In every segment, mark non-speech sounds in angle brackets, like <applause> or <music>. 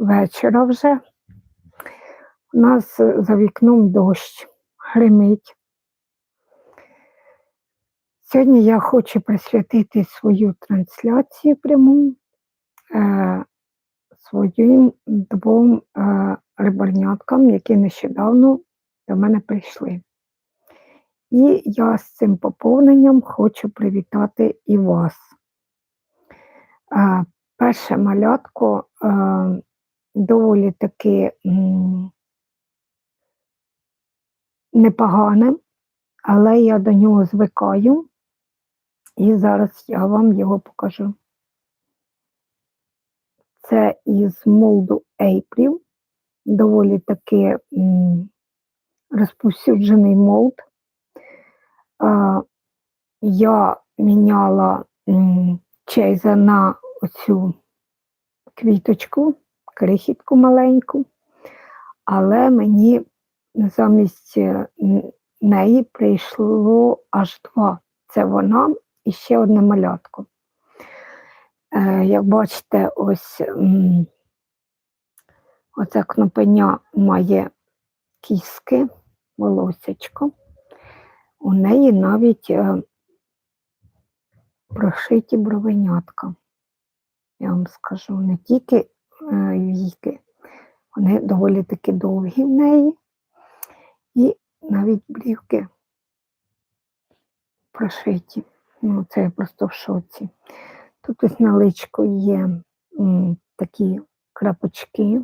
вечора вже. У нас за вікном дощ гримить. Сьогодні я хочу присвятити свою трансляцію пряму е, своїм двом е, рибарняткам, які нещодавно до мене прийшли. І я з цим поповненням хочу привітати і вас. Е, перше малятко е, доволі таки м, непогане, але я до нього звикаю, і зараз я вам його покажу. Це із молду April, доволі таки розповсюджений молд. Я міняла чейза на оцю квіточку, крихітку маленьку, але мені замість е, неї прийшло аж два. Це вона і ще одне малятко. Е, як бачите, ось оце кнопеня має кіски, волосечко. У неї навіть е, прошиті бровенятка. Я вам скажу, не тільки е, віки, вони доволі таки довгі в неї, і навіть брівки прошиті. Ну, це я просто в шоці. Тут ось на личку є м, такі крапочки,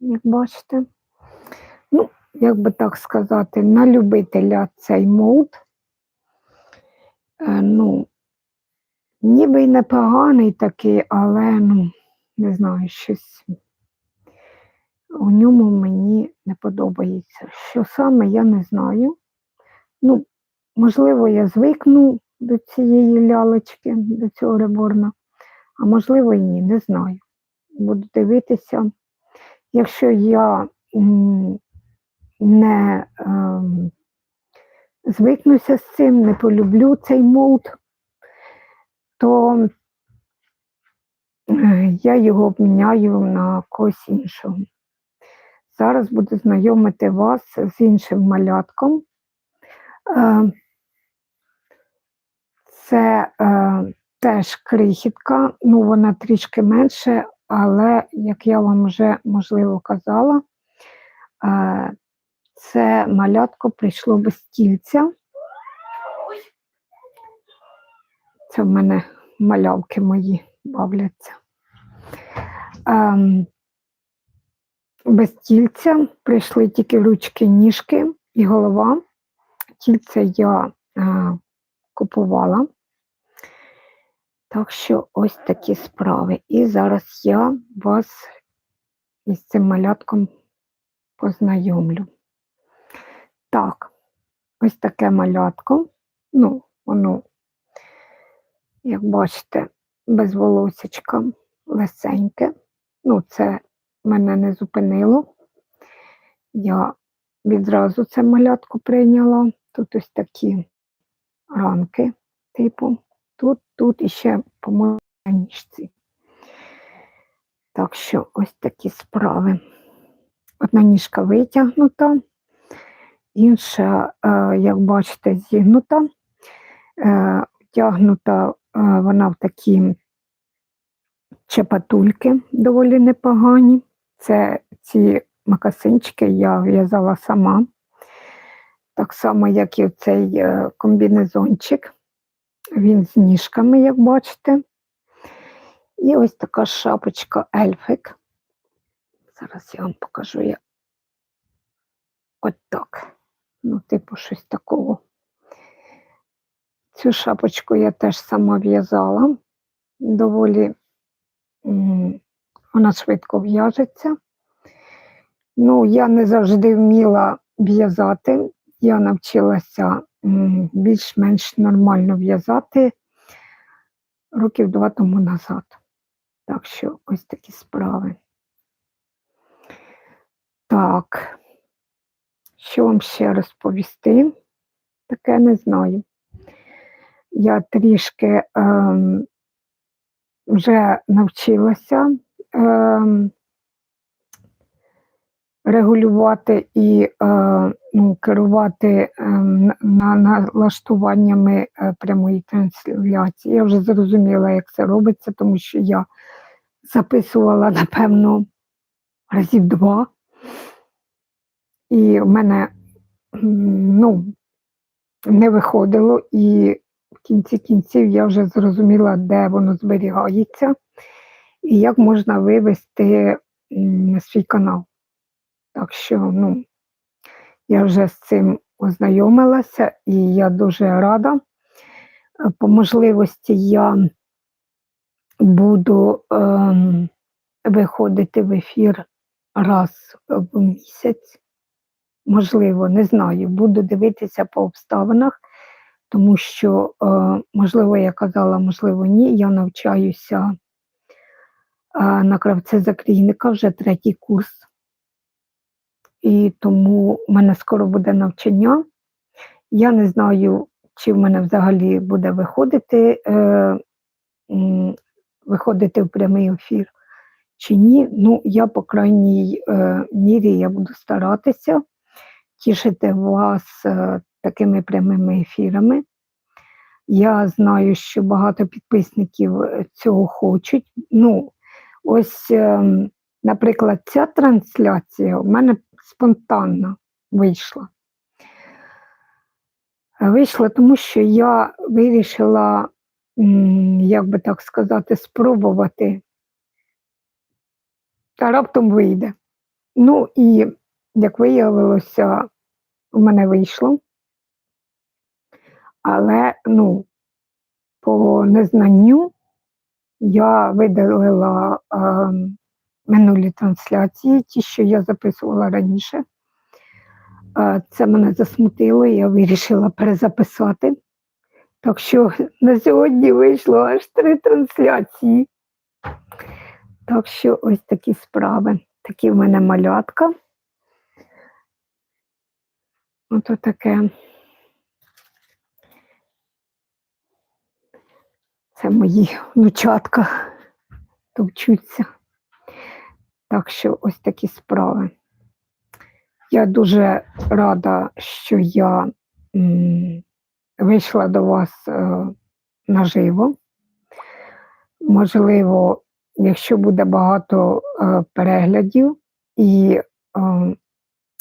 як бачите. Ну, як би так сказати, на любителя цей молд. Е, ну, ніби й непоганий такий, але ну, не знаю, щось у ньому мені не подобається. Що саме, я не знаю. Ну, можливо, я звикну до цієї лялечки, до цього реборна, а можливо і ні, не знаю. Буду дивитися. Якщо я не ем, звикнуся з цим, не полюблю цей молд, то е, я його обміняю на когось іншого. Зараз буду знайомити вас з іншим малятком. Е, Це е, теж крихітка, ну вона трішки менше, але, як я вам вже можливо казала, е, це малятко прийшло без тільця. Це в мене малявки мої бавляться. Ем, без тільця прийшли тільки ручки, ніжки і голова. Тільце я е, купувала. Так що ось такі справи. І зараз я вас із цим малятком познайомлю. Так, ось таке малятко. Ну, воно, як бачите, без волосечка, лесеньке. Ну, це мене не зупинило. Я відразу це малятку прийняла. Тут ось такі ранки, типу, тут, тут і ще по ніжці. Так що ось такі справи. Одна ніжка витягнута, інша, е, як бачите, зігнута. Втягнута е, вона в такі чепатульки доволі непогані. Це ці макасинчики я в'язала сама. Так само, як і цей е, комбінезончик. Він з ніжками, як бачите. І ось така шапочка ельфик. Зараз я вам покажу я. От так. Ну, типу, щось такого. Цю шапочку я теж сама в'язала. Доволі вона швидко в'яжеться. Ну, я не завжди вміла в'язати. Я навчилася більш-менш нормально в'язати років два тому назад. Так що ось такі справи. Так, що вам ще розповісти? Таке не знаю. Я трішки ем, вже навчилася ем, регулювати і е, ну, керувати е, на, налаштуваннями е, прямої трансляції. Я вже зрозуміла, як це робиться, тому що я записувала, напевно, разів два. І в мене ну, не виходило, і в кінці кінців я вже зрозуміла, де воно зберігається і як можна вивести свій канал. Так що, ну, я вже з цим ознайомилася і я дуже рада. Е, По можливості я буду ем, виходити в ефір раз в місяць. Можливо, не знаю, буду дивитися по обставинах, тому що, е, можливо, я казала, можливо, ні. Я навчаюся е, на кравця закрійника вже третій курс. І тому в мене скоро буде навчання. Я не знаю, чи в мене взагалі буде виходити, е, виходити в прямий ефір, чи ні. Ну, я, по крайній мірі, я буду старатися тішити вас такими прямими ефірами. Я знаю, що багато підписників е, цього хочуть. Ну, ось, е, наприклад, ця трансляція у мене спонтанно вийшла. Вийшла, тому що я вирішила, як би так сказати, спробувати, а раптом вийде. Ну і, як виявилося, у мене вийшло. Але, ну, по незнанню я видалила е, минулі трансляції, ті, що я записувала раніше. Е, Це мене засмутило, я вирішила перезаписати. Так що на сьогодні вийшло аж три трансляції. Так що ось такі справи. Такі в мене малятка. Ото таке. Це мої внучатка товчуться. Так що ось такі справи. Я дуже рада, що я вийшла до вас е, наживо. Можливо, якщо буде багато е, переглядів, і е,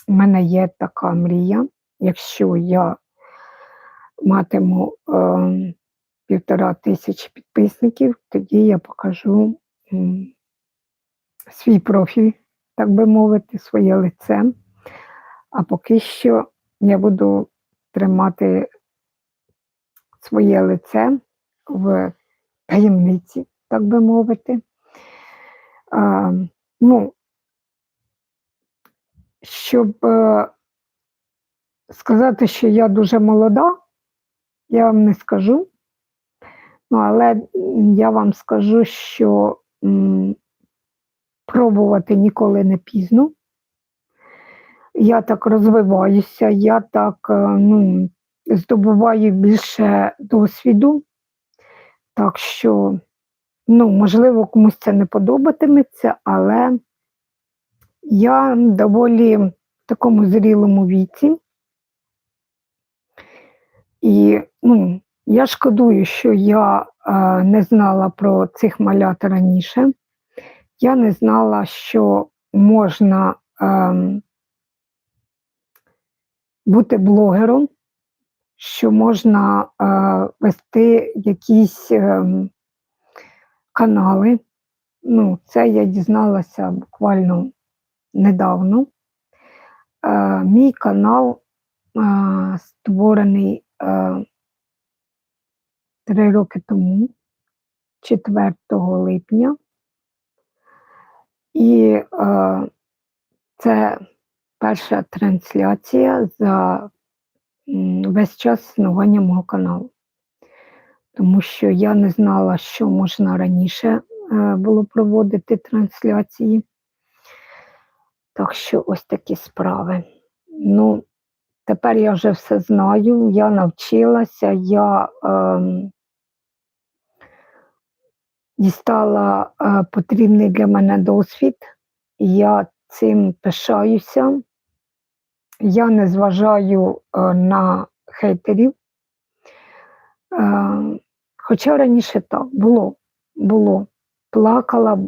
в мене є така мрія, якщо я матиму е, півтора тисячі підписників, тоді я покажу свій профіль, так би мовити, своє лице. А поки що я буду тримати своє лице в таємниці, так би мовити. А, ну, щоб е, сказати, що я дуже молода, я вам не скажу. Ну, але я вам скажу, що м, пробувати ніколи не пізно. Я так розвиваюся, я так е, ну, здобуваю більше досвіду. Так що, ну, можливо, комусь це не подобатиметься, але я доволі в такому зрілому віці. І ну, я шкодую, що я е, не знала про цих малят раніше. Я не знала, що можна е, бути блогером, що можна е, вести якісь е, канали. Ну, це я дізналася буквально недавно. Е, мій канал е, створений е, три роки тому, 4 липня. І е, це перша трансляція за весь час існування мого каналу. Тому що я не знала, що можна раніше е, було проводити трансляції. Так що ось такі справи. Ну, тепер я вже все знаю, я навчилася, я ем, дістала е, потрібний для мене досвід. Я цим пишаюся. Я не зважаю е, на хейтерів. Е, Хоча раніше так було, було. Плакала,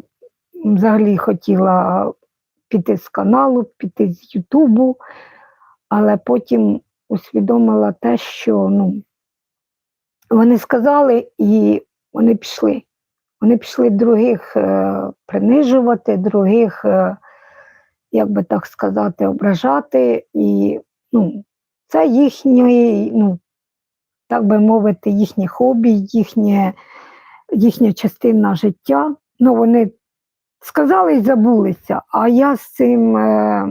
взагалі хотіла піти з каналу, піти з Ютубу, але потім усвідомила те, що ну, вони сказали і вони пішли. Вони пішли других е, принижувати, других, е, як би так сказати, ображати. І ну, це їхнє, ну, так би мовити, їхнє хобі, їхнє, їхня частина життя. Ну, вони сказали і забулися, а я з цим е,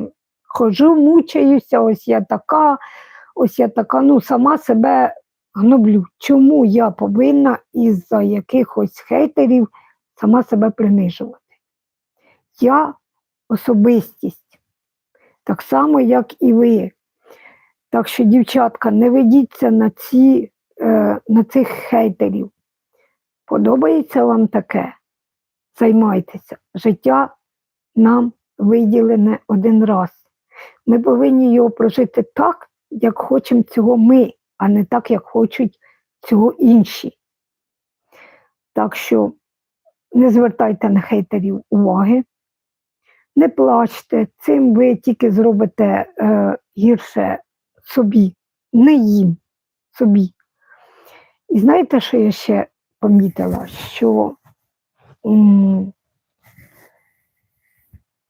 ходжу, мучаюся, ось я така, ось я така, ну, сама себе гноблю. Чому я повинна із-за якихось хейтерів сама себе принижувати? Я особистість, так само, як і ви. Так що, дівчатка, не ведіться на, ці, е, на цих хейтерів. Подобається вам таке? Займайтеся. Життя нам виділене один раз. Ми повинні його прожити так, як хочемо цього ми, а не так, як хочуть цього інші. Так що не звертайте на хейтерів уваги, не плачте, цим ви тільки зробите е, гірше собі, не їм, собі. І знаєте, що я ще помітила? Що м,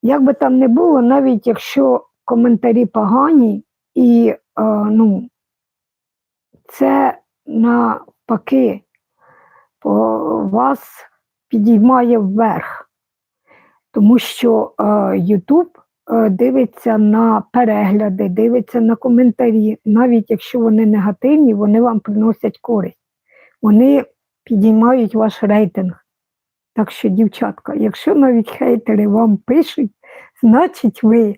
як би там не було, навіть якщо коментарі погані, і е, ну, це навпаки вас підіймає вверх, тому що е, YouTube е, дивиться на перегляди, дивиться на коментарі, навіть якщо вони негативні, вони вам приносять користь. Вони підіймають ваш рейтинг. Так що, дівчатка, якщо навіть хейтери вам пишуть, значить ви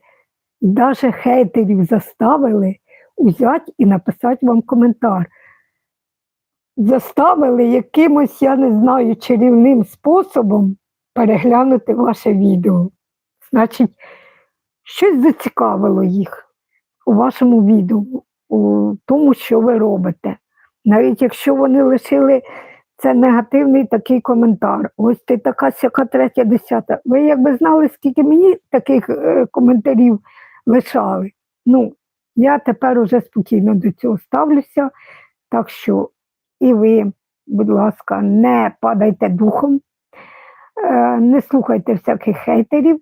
навіть хейтерів заставили взяти і написати вам коментар. Заставили якимось, я не знаю, чарівним способом переглянути ваше відео. Значить, щось зацікавило їх у вашому відео, у тому, що ви робите. Навіть якщо вони лишили це негативний такий коментар. Ось ти така сяка третя десята. Ви якби знали, скільки мені таких е, коментарів лишали. Ну, я тепер уже спокійно до цього ставлюся. Так що і ви, будь ласка, не падайте духом, е, не слухайте всяких хейтерів,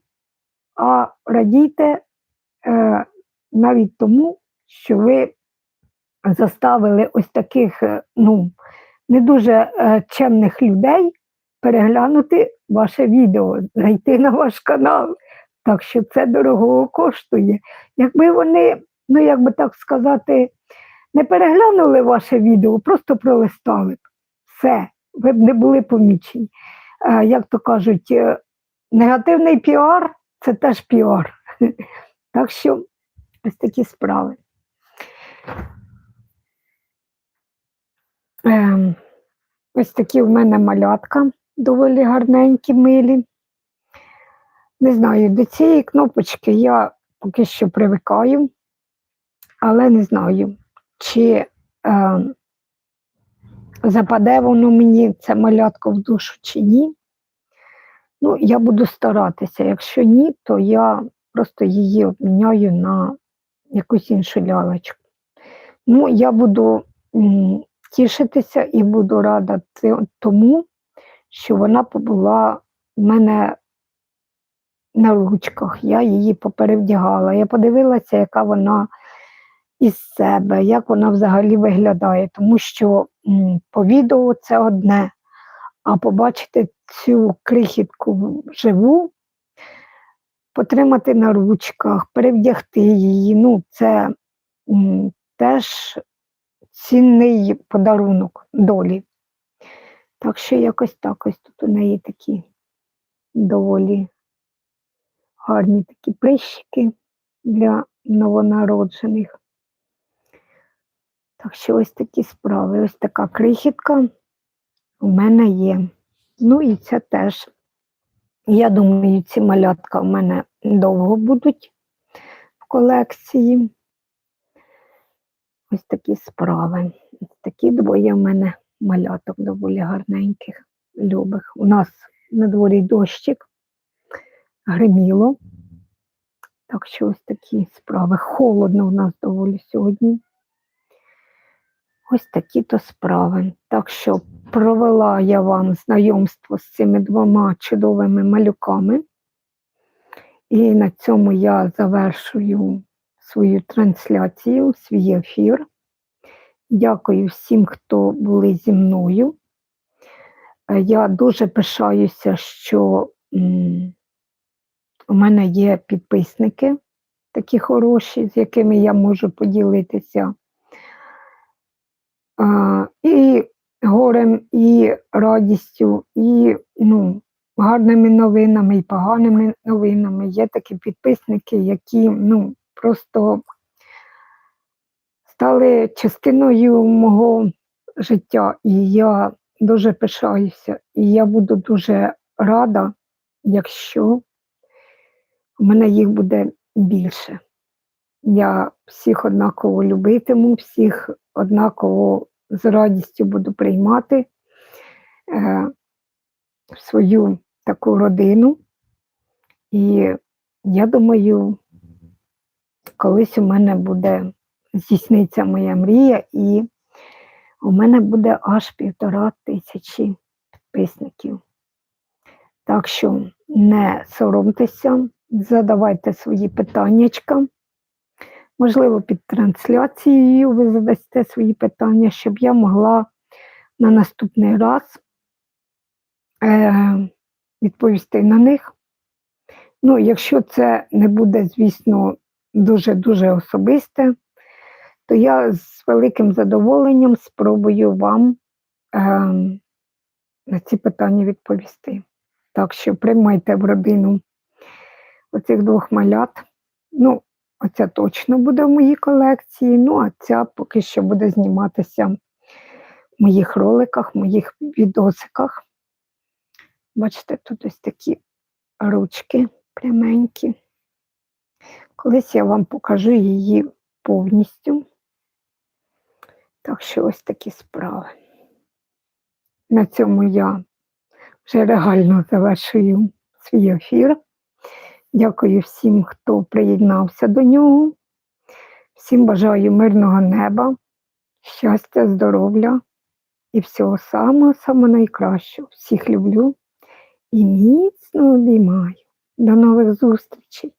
а радійте е, навіть тому, що ви заставили ось таких, е, ну, не дуже чемних людей переглянути ваше відео, зайти на ваш канал. Так що це дорого коштує. Якби вони, ну як би так сказати, не переглянули ваше відео, просто пролистали б. Все, ви б не були помічені. Е, як то кажуть, е, негативний піар це теж піар. <laughs> Так що ось такі справи. Ем, ось такі в мене малятка доволі гарненькі, милі. Не знаю, до цієї кнопочки я поки що привикаю, але не знаю, чи е, западе воно мені це малятко в душу чи ні. Ну, я буду старатися. Якщо ні, то я просто її обміняю на якусь іншу лялечку. Ну, я буду м, тішитися і буду рада тому, що вона побула в мене на ручках. Я її поперевдягала. Я подивилася, яка вона із себе, як вона взагалі виглядає, тому що по відео це одне, а побачити цю крихітку живу, потримати на ручках, перевдягти її, ну, це теж цінний подарунок долі. Так що якось так ось тут у неї такі доволі гарні такі прищики для новонароджених. Так що ось такі справи. Ось така крихітка у мене є. Ну і це теж Я думаю, ці малятка в мене довго будуть в колекції. Ось такі справи. Ось такі двоє в мене маляток доволі гарненьких, любих. У нас на дворі дощик, гриміло. Так що ось такі справи. Холодно у нас доволі сьогодні. Ось такі то справи. Так що провела я вам знайомство з цими двома чудовими малюками. І на цьому я завершую свою трансляцію, свій ефір. Дякую всім, хто були зі мною. Е, Я дуже пишаюся, що у мене є підписники такі хороші, з якими я можу поділитися. І горем, і радістю, і ну, гарними новинами, і поганими новинами. Є такі підписники, які ну, просто стали частиною мого життя. І я дуже пишаюся. І я буду дуже рада, якщо у мене їх буде більше. Я всіх однаково любитиму, всіх однаково з радістю буду приймати е, свою таку родину. І я думаю, колись у мене буде здійсниться моя мрія, і у мене буде аж півтора тисячі підписників. Так що не соромтеся, задавайте свої питаннячка. Можливо, під трансляцією ви задасте свої питання, щоб я могла на наступний раз е, відповісти на них. Ну, якщо це не буде, звісно, дуже-дуже особисте, то я з великим задоволенням спробую вам е, на ці питання відповісти. Так що приймайте в родину оцих двох малят. Ну, оця точно буде в моїй колекції, ну а ця поки що буде зніматися в моїх роликах, в моїх відосиках. Бачите, тут ось такі ручки пряменькі. Колись я вам покажу її повністю. Так що ось такі справи. На цьому я вже реально завершую свій ефір. Дякую всім, хто приєднався до нього. Всім бажаю мирного неба, щастя, здоров'я і всього самого самого найкращого. Всіх люблю і міцно обіймаю. До нових зустрічей!